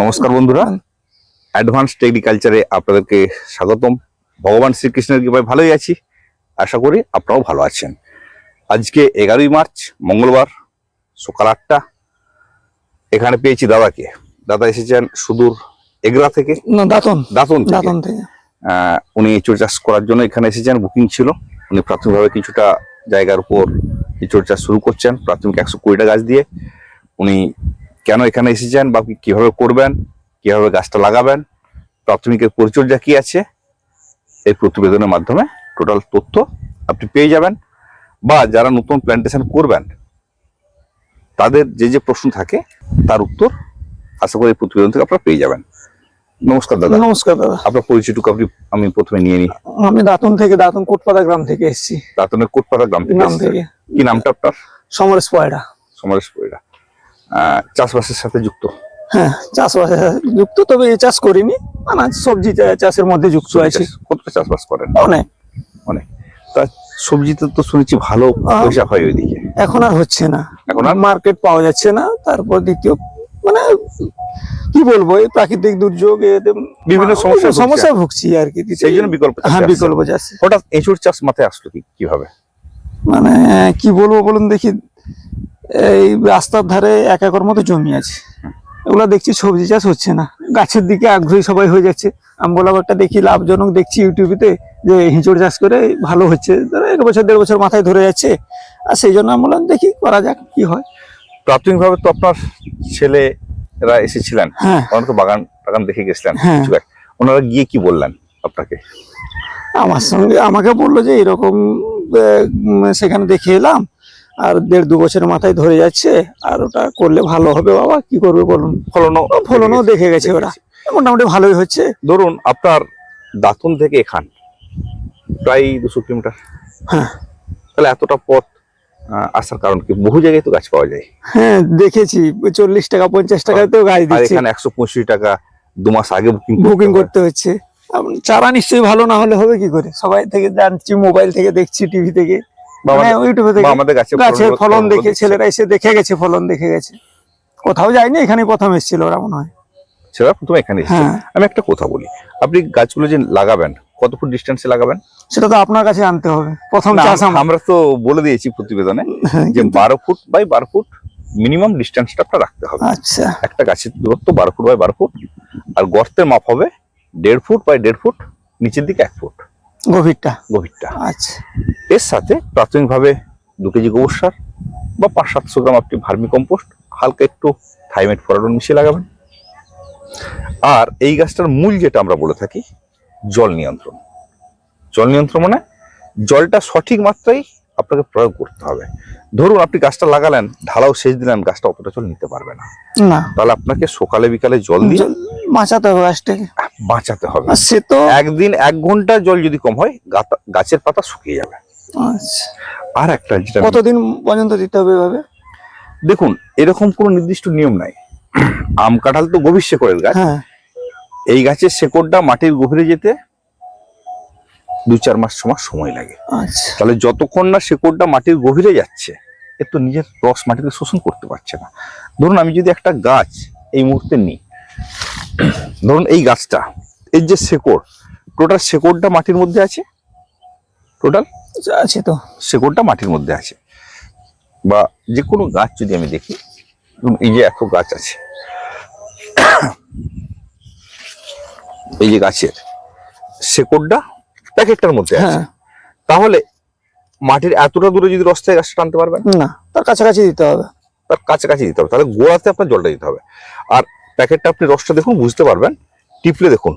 নমস্কার বন্ধুরা। অ্যাডভান্স এগ্রিকালচারে আপনাদেরকে স্বাগতম। ভগবান শ্রীকৃষ্ণের কৃপায় ভালোই আছি। আশা করি আপনারাও ভালো আছেন। আজকে এগারোই মার্চ মঙ্গলবার সকাল আটটা। এখানে পেয়েছি দাদাকে। দাদা এসেছেন সুদূর এগরা থেকে। না দাতন। দাতন থেকে। দাতন থেকে। উনি এঁচড় চাষ করার জন্য এখানে এসেছেন বুকিং ছিল। উনি প্রাথমিকভাবে কিছুটা জায়গার উপর এঁচড় চাষ শুরু করছেন প্রাথমিক একশো কুড়িটা গাছ দিয়ে। উনি কেন এখানে এসেছেন বা কীভাবে করবেন কীভাবে গাছটা লাগাবেন প্রাথমিকের পরিচর্যা কি আছে এই প্রতিবেদনের মাধ্যমে টোটাল তথ্য আপনি পেয়ে যাবেন। বা যারা নতুন প্ল্যান্টেশন করবেন তাদের যে যে প্রশ্ন থাকে তার উত্তর আশা করি প্রতিবেদন থেকে আপনারা পেয়ে যাবেন। নমস্কার দাদা। নমস্কার দাদা। আপনার পরিচয়টুকু আপনি আমি প্রথমে নিয়ে নিই। আমি দাঁতন থেকে দাঁতন কোটপাড়া গ্রাম থেকে এসেছি। দাঁতনের কোটপাড়া গ্রাম থেকে। কি নামটা আপনার? সমরেশ পয়রা। সমরেশ আহ, চাষবাসের সাথে যুক্ত? হ্যাঁ চাষবাসে যুক্ত তবে এই চাষ করিনি। আনাজ সবজি চাষের মধ্যে যুক্ত আছে। কতটা চাষবাস করেন? অনেক। অনেক। তা সবজিতে তো শুনেছি ভালো। পয়সা হয় ওইদিকে। এখন আর হচ্ছে না। এখন আর? মার্কেট পাওয়া যাচ্ছে না। তারপর দ্বিতীয় মানে কি বলব এই প্রাকৃতিক দুর্যোগ বিভিন্ন সমস্যা সমস্যায় ভুগছি। আর কি। সেই জন্য বিকল্প হ্যাঁ বিকল্প চাষ। হঠাৎ এঁচুর চাষ মাথায় আসলো কি কীভাবে? মানে কি বলব বলুন দেখি। এই রাস্তার ধারে এক একর মতো জমি আছে। ওগুলো দেখছি সবজি চাষ হচ্ছে না। গাছের দিকে আগ্রহী সবাই হয়ে যাচ্ছে। আমি বললাম একটা দেখি লাভজনক দেখছি ইউটিউবেতে যে হিঁচড় চাষ করে ভালো হচ্ছে। ধরো এক বছর দেড় বছর মাথায় ধরে যাচ্ছে। আর সেই জন্য আমি বললাম দেখি করা যাক কি হয়। প্রাথমিকভাবে তো আপনার ছেলেরা এসেছিলেন। হ্যাঁ। ওনারা তো বাগান বাগান দেখে গেছিলেন হ্যাঁ। ওনারা গিয়ে কি বললেন আপনাকে? আমার সঙ্গে আমাকে বলল যে এরকম সেখানে দেখে এলাম। আর দেড় দু বছরের মাথায় ধরে যাচ্ছে আর ওটা করলে ভালো হবে বাবা কি করবে বলুন? ফলনও ফলনও দেখে গেছে ওরা। মোটামুটি ভালোই হচ্ছে। ধরুন আপনার দাঁতন থেকে এখান প্রায় দুশো কিলোমিটার। হ্যাঁ। তাহলে এতটা পথ আসার কারণ কি? বহু জায়গায় তো গাছ পাওয়া যায়। হ্যাঁ দেখেছি। চল্লিশ টাকা পঞ্চাশ টাকায় তো গাছ দিচ্ছে। এখানে একশো পঁয়ষট্টি টাকা দু মাস আগে বুকিং বুকিং করতে হচ্ছে। চারা নিশ্চয়ই ভালো না হলে হবে কি করে? সবাই থেকে জানছি মোবাইল থেকে দেখছি টিভি থেকে। ইউটিউবে গাছের ফলন দেখে ছেলেরা এসে দেখে গেছে ফলন দেখে গেছে। কোথাও যায়নি এখানে প্রথম এসেছিল ওরা মনে হয়। ছেলেরা প্রথমে এখানে এসেছে। হ্যাঁ। আমি একটা কথা বলি। আপনি গাছগুলো যে লাগাবেন কত ফুট ডিস্টেন্সে লাগাবেন? সেটা তো আপনার কাছে আনতে হবে। প্রথম চাষ আমরা তো বলে দিয়েছি প্রতিবেদনে হ্যাঁ, যে বারো ফুট বাই বারো ফুট মিনিমাম ডিস্টেন্সটা আপনার রাখতে হবে। আচ্ছা। একটা গাছের দূরত্ব বারো ফুট বাই বারো ফুট আর গর্তের মাপ হবে দেড় ফুট বাই দেড় ফুট নিচের দিকে এক ফুট। গভীরটা? গভীরটা। আচ্ছা। এর সাথে প্রাথমিকভাবে দু কেজি গোবর সার বা পাঁচ সাতশো গ্রাম আপনি ভার্মি কম্পোস্ট হালকা একটু থাইমেট ফরাডন মিশিয়ে লাগাবেন। আর এই গাছটার মূল যেটা আমরা বলে থাকি জল নিয়ন্ত্রণ। জল নিয়ন্ত্রণ মানে জলটা সঠিক মাত্রায় আপনাকে প্রয়োগ করতে হবে। ধরুন আপনি গাছটা লাগালেন ঢালাও সেচ দিলেন গাছটা অতটা জল নিতে পারবে না। না। তাহলে আপনাকে সকালে বিকালে জল দিয়ে বাঁচাতে হবে গাছটাকে। বাঁচাতে হবে। সে তো একদিন এক ঘণ্টা জল যদি কম হয় গাছের পাতা শুকিয়ে যাবে। আচ্ছা। আর একটা যেটা কতদিন পর্যন্ত দিতে হবে এভাবে? দেখুন এরকম কোনো নির্দিষ্ট নিয়ম নাই। আম কাঁঠাল তো গভীর শেকড়ের গাছ। হ্যাঁ। এই গাছের শেকড়টা মাটির গভীরে যেতে দু চার মাস সময় সময় লাগে। আচ্ছা। তাহলে যতক্ষণ না শেকড়টা মাটির গভীরে যাচ্ছে এর তো নিজের রস মাটিতে শোষণ করতে পারছে না। ধরুন আমি যদি একটা গাছ এই মুহূর্তে নিই ধরুন এই গাছটা এর যে শেকড় টোটাল শেকড়টা মাটির মধ্যে আছে? টোটাল? আছে তো। শেকড়টা মাটির মধ্যে আছে। বা যে কোনো গাছ যদি আমি দেখি এই যে এত গাছ আছে। এই যে গাছের শেকড়টা প্যাকেটটার মধ্যে আছে। হ্যাঁ। তাহলে মাটির এতটা দূরে যদি রস থেকে গাছটা টানতে পারবেন? না তার কাছাকাছি দিতে হবে। তার কাছাকাছি দিতে হবে। তাহলে গোড়াতে আপনার জলটা দিতে হবে। আর প্যাকেটটা আপনি রসটা দেখুন বুঝতে পারবেন। টিপলে দেখুন।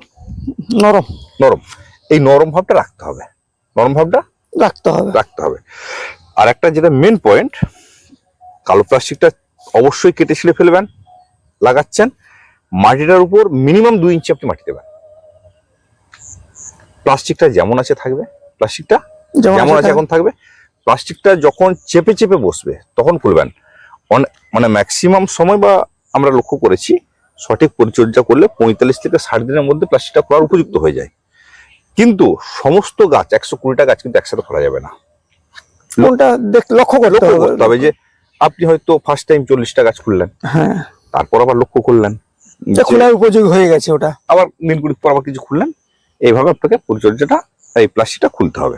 নরম। নরম। এই নরম ভাবটা রাখতে হবে। নরম ভাবটা রাখতে হবে। রাখতে হবে। আর একটা যেটা মেন পয়েন্ট কালো প্লাস্টিকটা অবশ্যই কেটে ছিলে ফেলবেন লাগাচ্ছেন। মাটিটার উপর মিনিমাম দুই ইঞ্চি আপনি মাটি দেবেন। প্লাস্টিকটা যেমন আছে থাকবে প্লাস্টিকটা যেমন আছে এখন থাকবে প্লাস্টিকটা যখন চেপে চেপে বসবে তখন খুলবেন। অন- মানে ম্যাক্সিমাম সময় বা আমরা লক্ষ্য করেছি সঠিক পরিচর্যা করলে পঁয়তাল্লিশ থেকে ষাট দিনের মধ্যে প্লাস্টিকটা খোলার উপযুক্ত হয়ে যায়। কিন্তু সমস্ত গাছ একশো কুড়িটা গাছ কিন্তু একসাথে খোলা যাবে না। কোনটা লক্ষ্য করতে লক্ষ্য হবে। যে আপনি হয়তো ফার্স্ট টাইম চল্লিশটা গাছ খুললেন হ্যাঁ। তারপর আবার লক্ষ্য করলেন। খোলার উপযোগী হয়ে গেছে ওটা। আবার দিন পর আবার কিছু খুললেন এইভাবে আপনাকে পরিচর্যাটা এই প্লাস্টিকটা খুলতে হবে।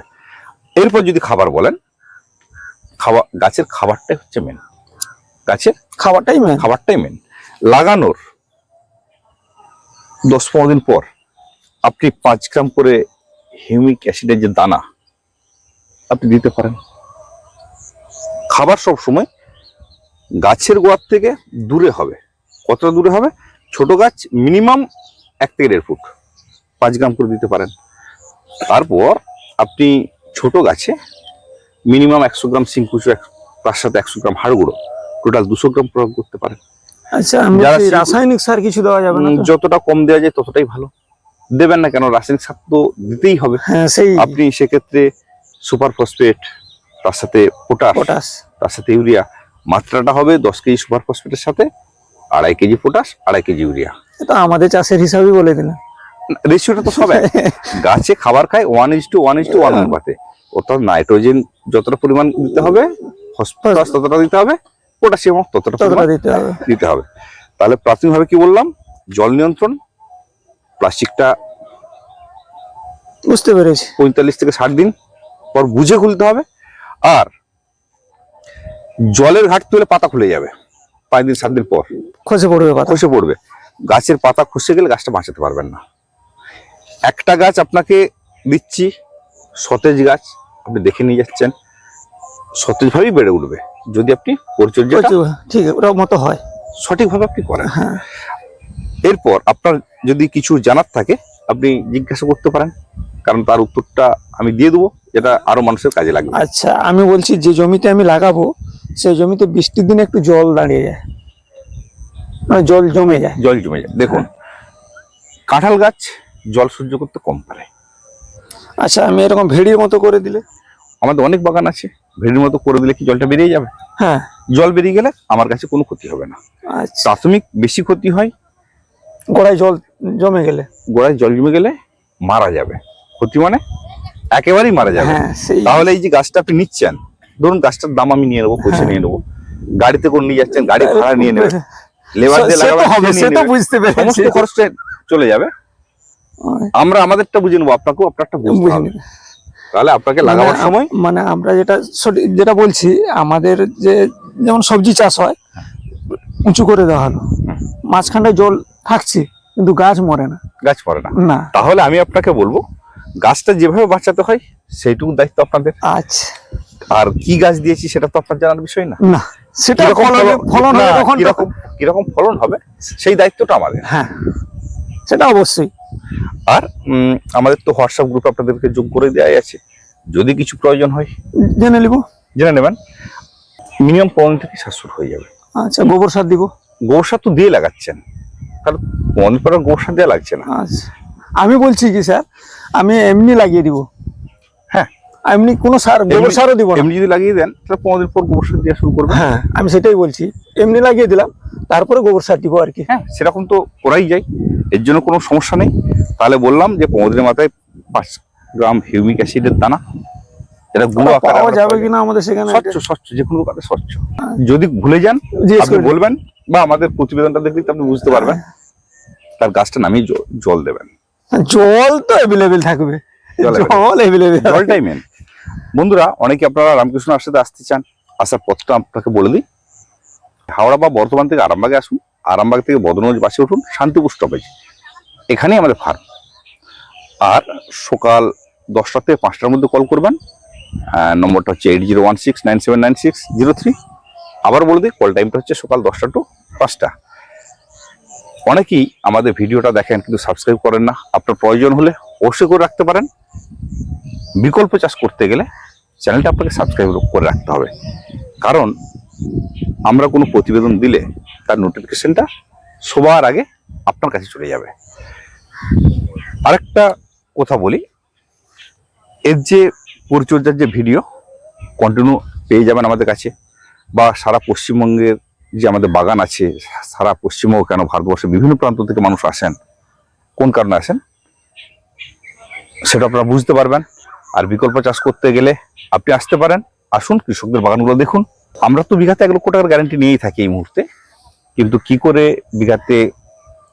এরপর যদি খাবার বলেন খাবার গাছের খাবারটাই হচ্ছে মেন গাছের খাবারটাই মেন খাবারটাই মেন লাগানোর দশ পনেরো দিন পর আপনি পাঁচ গ্রাম করে হিউমিক অ্যাসিডের যে দানা আপনি দিতে পারেন। খাবার সব সময় গাছের গোয়ার থেকে দূরে হবে। কতটা দূরে হবে? ছোট গাছ মিনিমাম এক থেকে দেড় ফুট। পাঁচ গ্রাম করে দিতে পারেন। তারপর আপনি ছোট গাছে মিনিমাম একশো গ্রাম সিংকুচু তার সাথে একশো গ্রাম হাড় গুঁড়ো টোটাল দুশো গ্রাম প্রয়োগ করতে পারেন। আচ্ছা রাসায়নিক সার কিছু দেওয়া যাবে না যতটা কম দেওয়া যায় ততটাই ভালো। দেবেন না কেন রাসায়নিক সার তো দিতেই হবে। হ্যাঁ সেই আপনি সেক্ষেত্রে সুপার ফসফেট তার সাথে পটাশ পটাশ। তার সাথে ইউরিয়া মাত্রাটা হবে দশ কেজি সুপার ফসফেটের সাথে আড়াই কেজি পটাশ আড়াই কেজি ইউরিয়া। এটা আমাদের চাষের হিসাবে বলে দিলেন। রেশিওটা তো সব এক। গাছে খাবার খায় one is two one is two one অনুপাতে। অর্থাৎ নাইট্রোজেন যতটা পরিমাণ দিতে হবে ফসফরাস ততটা দিতে হবে পটাশিয়াম ততটা পরিমাণ দিতে হবে। দিতে হবে। তাহলে প্রাথমিকভাবে কি বললাম? জল নিয়ন্ত্রণ প্লাস্টিকটা বুঝতে পেরেছি। পঁয়তাল্লিশ থেকে ষাট দিন পর বুঝে খুলতে হবে। আর জলের ঘাটতি হলে পাতা খুলে যাবে পাঁচ দিন সাত দিন পর। খসে পড়বে খসে পড়বে। গাছের পাতা খসে গেলে গাছটা বাঁচাতে পারবেন না। একটা গাছ আপনাকে দিচ্ছি সতেজ গাছ আপনি দেখে নিয়ে যাচ্ছেন। সতেজভাবেই বেড়ে উঠবে যদি আপনি পরিচর্যাটা প্রচুর, ঠিক ওটা মতো হয়। সঠিকভাবে আপনি করেন। হ্যাঁ। এরপর আপনার যদি কিছু জানার থাকে আপনি জিজ্ঞাসা করতে পারেন কারণ তার উত্তরটা আমি দিয়ে দেবো যেটা আরও মানুষের কাজে লাগবে। আচ্ছা আমি বলছি যে জমিতে আমি লাগাবো সেই জমিতে বৃষ্টির দিনে একটু জল দাঁড়িয়ে যায়। মানে জল জমে যায়। জল জমে যায়। দেখুন কাঁঠাল গাছ জল সহ্য করতে কম পারে। আচ্ছা আমি এরকম ভেড়ির মতো করে দিলে? আমাদের অনেক বাগান আছে ভেড়ির মতো করে দিলে কি জলটা বেরিয়ে যাবে? হ্যাঁ। জল বেরিয়ে গেলে আমার কাছে কোনো ক্ষতি হবে না। আচ্ছা। প্রাথমিক বেশি ক্ষতি হয় গোড়ায় জল জমে গেলে? গোড়ায় জল জমে গেলে মারা যাবে। ক্ষতি মানে একেবারেই মারা যাবে। হ্যাঁ তাহলে এই যে গাছটা আপনি নিচ্ছেন ধরুন গাছটার দাম আমি নিয়ে নেব পয়সা। নিয়ে নেব। গাড়িতে করে নিয়ে যাচ্ছেন গাড়ি ভাড়া নিয়ে নেবে লেবার দিয়ে লাগাবেন, সমস্ত খরচটা চলে যাবে। আমরা আমাদেরটা বুঝে নেব আপনাকেও আপনারটা বুঝতে বুঝে হবে। তাহলে আপনাকে লাগাবার মানে সময় মানে আমরা যেটা সঠিক- যেটা বলছি আমাদের যে যেমন সবজি চাষ হয় উঁচু করে দেওয়া হলো। মাঝখানটায় জল থাকছে কিন্তু গাছ মরে না। গাছ মরে না। না। তাহলে আমি আপনাকে বলব গাছটা যেভাবে বাঁচাতে হয় সেইটুকু দায়িত্ব আপনাদের। আচ্ছা। আর কি গাছ দিয়েছি সেটা তো আপনার জানার বিষয় না। না সেটা ফলন হবে কীরকম কীরকম ফলন হবে সেই দায়িত্বটা আমাদের। হ্যাঁ সেটা অবশ্যই। আর আমাদের তো হোয়াটসঅ্যাপ গ্রুপ আপনাদেরকে যোগ করে দেওয়াই আছে। যদি কিছু প্রয়োজন হয় জেনে নেব। জেনে নেবেন। মিনিমাম পনেরো থেকে সাতশো হয়ে যাবে। আচ্ছা গোবর সার দিব? গোবর সার তো দিয়ে লাগাচ্ছেন। কারণ পনেরো পর গোবর সার দেওয়া লাগছে না। আচ্ছা। আমি বলছি কি স্যার আমি এমনি লাগিয়ে দিব। হ্যাঁ। এমনি কোনো সার গোবর সারও দিব এমনি যদি লাগিয়ে দেন তাহলে পনেরো দিন পর গোবর সার দেওয়া শুরু করবে হ্যাঁ আমি সেটাই বলছি। এমনি লাগিয়ে দিলাম তারপরে গোবর সার দিব আর কি। হ্যাঁ সেরকম তো করাই যায়। এর জন্য কোনো সমস্যা নেই। তাহলে বললাম যে পনেরো মাথায় পাঁচ গ্রাম হিউমিক অ্যাসিডের দানা এটা গুঁড়ো আকারে পাওয়া যাবে। কিনা আমাদের সেখানে? স্বচ্ছ স্বচ্ছ যে কোনো দোকানে স্বচ্ছ। যদি ভুলে যান আপনি বলবেন বা আমাদের প্রতিবেদনটা দেখলে আপনি বুঝতে পারবেন। তার গাছটা নামিয়ে জল দেবেন। জল তো অ্যাভেলেবেল থাকবে। জল অ্যাভেলেবেল জলটাই মেন বন্ধুরা অনেকে আপনারা রামকৃষ্ণ আশ্রতে আসতে চান আসার পথটা আপনাকে বলে দিই। হাওড়া বা বর্ধমান থেকে আরামবাগে আসুন, আরামবাগ থেকে বদরগঞ্জ বাসে উঠুন, শান্তিপুর স্টপেজ এখানেই আমাদের ফার্ম আর সকাল দশটা থেকে পাঁচটার মধ্যে কল করবেন। নম্বরটা হচ্ছে eight zero one six nine seven nine six zero three আবার বলে দিই কল টাইমটা হচ্ছে সকাল দশটা টু পাঁচটা। অনেকেই আমাদের ভিডিওটা দেখেন কিন্তু সাবস্ক্রাইব করেন না। আপনার প্রয়োজন হলে অবশ্যই করে রাখতে পারেন। বিকল্প চাষ করতে গেলে চ্যানেলটা আপনাকে সাবস্ক্রাইব করে রাখতে হবে। কারণ আমরা কোনো প্রতিবেদন দিলে তার নোটিফিকেশনটা সবার আগে আপনার কাছে চলে যাবে। আরেকটা কথা বলি, এর যে পরিচর্যার যে ভিডিও কন্টিনিউ পেয়ে যাবেন আমাদের কাছে। বা সারা পশ্চিমবঙ্গের যে আমাদের বাগান আছে, সারা পশ্চিমবঙ্গ কেন ভারতবর্ষের বিভিন্ন প্রান্ত থেকে মানুষ আসেন, কোন কারণে আসেন, সেটা আপনারা বুঝতে পারবেন। আর বিকল্প চাষ করতে গেলে আপনি আসতে পারেন। আসুন, কৃষকদের বাগানগুলো দেখুন। আমরা তো বিঘাতে এক লক্ষ টাকার গ্যারান্টি নিয়েই থাকি এই মুহূর্তে। কিন্তু কি করে বিঘাতে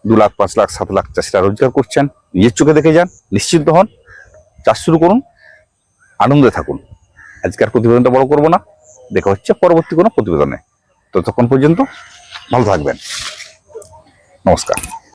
দু লাখ, পাঁচ লাখ, সাত লাখ চাষিরা রোজগার করছেন? নিজের চোখে দেখে যান, নিশ্চিন্ত হন, চাষ শুরু করুন, আনন্দে থাকুন। আজকের প্রতিবেদনটা বড় করব না, দেখা হচ্ছে পরবর্তী কোনো প্রতিবেদনে। ততক্ষণ পর্যন্ত ভালো থাকবেন। নমস্কার।